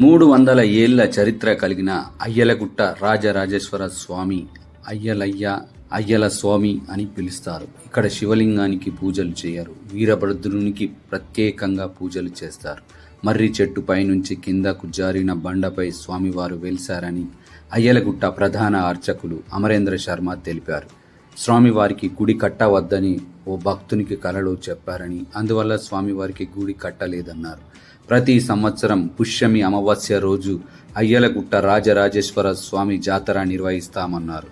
మూడు వందల ఏళ్ళ చరిత్ర కలిగిన అయ్యలగుట్ట రాజరాజేశ్వర స్వామి అయ్యలయ్య అయ్యల స్వామి అని పిలుస్తారు. ఇక్కడ శివలింగానికి పూజలు చేయరు. వీరభద్రునికి ప్రత్యేకంగా పూజలు చేస్తారు. మర్రి చెట్టు పైనుంచి కిందకు జారిన బండపై స్వామివారు వెలిశారని అయ్యలగుట్ట ప్రధాన అర్చకులు అమరేంద్ర శర్మ తెలిపారు. స్వామివారికి గుడి కట్టవద్దని ఓ భక్తునికి కలలో చెప్పారని అందువల్ల స్వామివారికి గుడి కట్టలేదన్నారు. ప్రతి సంవత్సరం పుష్యమి అమావాస్య రోజు అయ్యలగుట్ట రాజరాజేశ్వర స్వామి జాతర నిర్వహిస్తామన్నారు.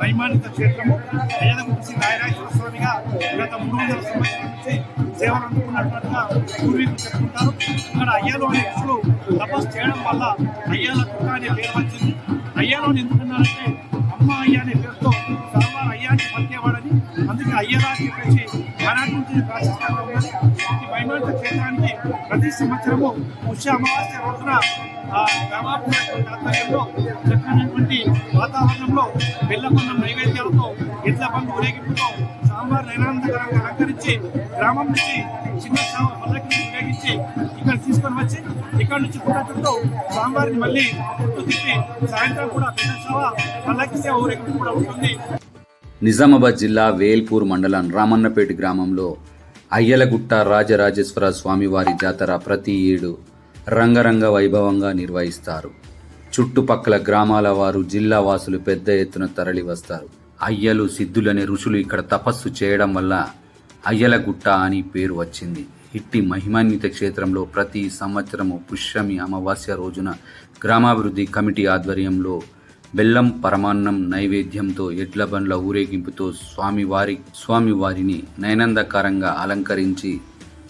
వైమానిక క్షేత్రము అయ్యదగుట్ట శ్రీ రాయరాజేశ్వర స్వామిగా గత మూడు వందల సంవత్సరాల నుంచి సేవలు అందుకున్నట్టుగా పూర్వీకులు చెప్పుకుంటారు ఇక్కడ అయ్యలో అనే తపస్సు చేయడం వల్ల అయ్యాల కుక్క అనే పేరు వచ్చింది అయ్యలోని ఎందుకున్నారంటే అమ్మ అయ్య అనే పేరుతో సర్వారు అయ్యాన్ని పలికేవాడని అందుకే అయ్యలా అని చెప్పేసి ఆనాటి నుంచి ఈ వైమానిక క్షేత్రానికి ప్రతి సంవత్సరము పుష్య అమావాస్య రోజున ఆ గ్రామాభివృద్ధి ఆధ్వర్యంలో చక్కనటువంటి వాతావరణంలో బెల్లకొండ నైవేద్యాలతో ఎడ్ల బంధు ఊరేగింపుతో సాంబార్ నైనాంతకరంగా అలంకరించి గ్రామం నుంచి చిన్న సామ ఉపయోగించి ఇక్కడ తీసుకొని వచ్చి ఇక్కడ నుంచి పుట్ట చుట్టూ సాంబార్ని మళ్ళీ చుట్టూ తిప్పి సాయంత్రం కూడా పెద్ద సేవ పల్లకి సేవ ఊరేగింపు కూడా ఉంటుంది. నిజామాబాద్ జిల్లా వేల్పూర్ మండలం రామన్నపేట గ్రామంలో అయ్యలగుట్ట రాజరాజేశ్వర స్వామివారి జాతర ప్రతి ఏడు రంగరంగ వైభవంగా నిర్వహిస్తారు. చుట్టుపక్కల గ్రామాల వారు జిల్లా వాసులు పెద్ద ఎత్తున తరలి అయ్యలు సిద్ధులనే ఋషులు ఇక్కడ తపస్సు చేయడం వల్ల అయ్యలగుట్ట అని పేరు వచ్చింది. ఇట్టి మహిమాన్విత క్షేత్రంలో ప్రతి సంవత్సరము పుష్యమి అమావాస్య రోజున గ్రామాభివృద్ధి కమిటీ ఆధ్వర్యంలో బెల్లం పరమాన్నం నైవేద్యంతో ఎడ్ల బండ్ల ఊరేగింపుతో స్వామివారి స్వామివారిని నయనందకరంగా అలంకరించి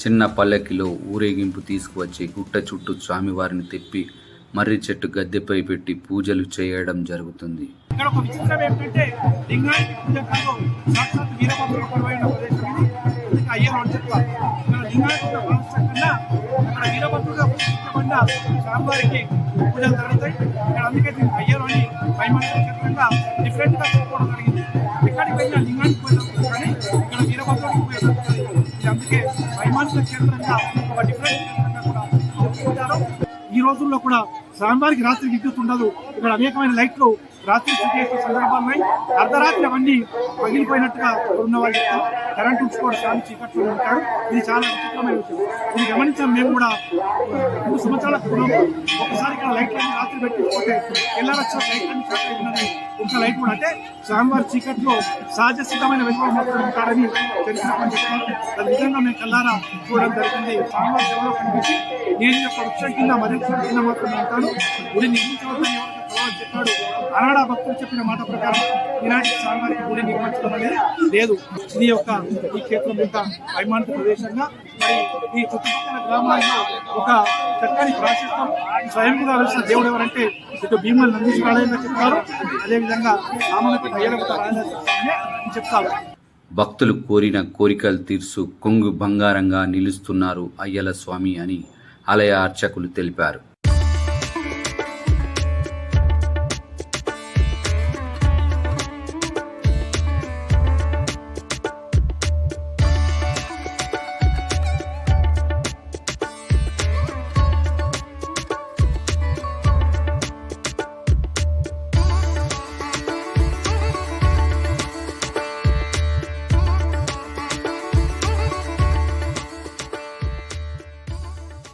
చిన్న పల్లకిలో ఊరేగింపు తీసుకువచ్చి గుట్ట చుట్టూ స్వామివారిని తిప్పి మర్రి చెట్టు గద్దెపై పెట్టి పూజలు చేయడం జరుగుతుంది. ఇక్కడ ఒక విచిత్రం ఏమిటంటే లింగానికి పూజ కాదు సాక్షాత్ వీరభద్రుడు కొలువైన ప్రదేశం ఇది. అందుకే అయ్యను అని చెప్తారు. ఇక్కడ లింగానికి పూజ మనస్సంగా అక్కడ వీరభద్రుడుగా పూజించబడిన స్వామివారికి పూజలు జరుగుతాయి. ఇక్కడ అందుకే దీనికి అయ్యను అని పైమంత్రంగా క్షేత్రంగా డిఫరెంట్గా చెప్పుకోవడం జరిగింది. ఎక్కడికి వెళ్ళిన లింగానికి పూజ కానీ ఇక్కడ వీరభద్రుడికి పూజ జరుగుతుంది. అందుకే వైమానిక క్షేత్రంగా ఒక డిఫరెంట్ ఈ రోజుల్లో కూడా స్వామివారికి రాత్రి విద్యుత్ ఉండదు. ఇక్కడ అనేకమైన లైట్లు రాత్రి శుద్ధి చేసే సందర్భాలు అర్ధరాత్రి అవన్నీ పగిలిపోయినట్టుగా ఉన్న వాళ్ళు చెప్తారు. కరెంట్ ఉంచుకోవడం చాలా చీకట్లో ఉంటాడు ఇది చాలా విచిత్రమైన విషయం. ఇది గమనించాం మేము కూడా. మూడు సంవత్సరాల పూర్వం ఒకసారి ఇక్కడ లైట్లు రాత్రి పెట్టిపోతే ఎల్లరొచ్చిన లైట్ అన్ని షార్ట్ ఒక లైట్ కూడా అంటే స్వామివారి చీకట్లో సహజ సిద్ధమైన వెలుగు మాత్రం ఉంటారని తెలిసినప్పుడు చెప్తారు. అది నిజంగా మేము కల్లారా చూడడం జరిగింది. స్వామివారి సేవలో కనిపించి నేను యొక్క వృక్షం కింద మరింత కింద మాత్రమే ఉంటాను. గుడి నిర్మించవద్దని ఎవరికి భగవాన్ చెప్పాడు ఆనాడు భక్తులు చెప్పిన మాట ప్రకారం ఈనాటి స్వామివారి గుడి నిర్మించడం అనేది లేదు. ఇది యొక్క ఈ క్షేత్రం యొక్క అభిమానిత ప్రదేశంగా మరి ఈ చుట్టుపక్కల గ్రామాల్లో ఒక చక్కని ప్రాశస్తం స్వయంగా వెలిసిన దేవుడు ఎవరంటే ఇటు భీమల నందీశ్వరాలయంగా చెప్తారు. అదేవిధంగా రామలపేట అయ్యలపేట రాజేశ్వర చెప్తారు. భక్తులు కోరిన కోరికలు తీర్చు కొంగు బంగారంగా నిలుస్తున్నారు అయ్యల స్వామి అని ఆలయ అర్చకులు తెలిపారు.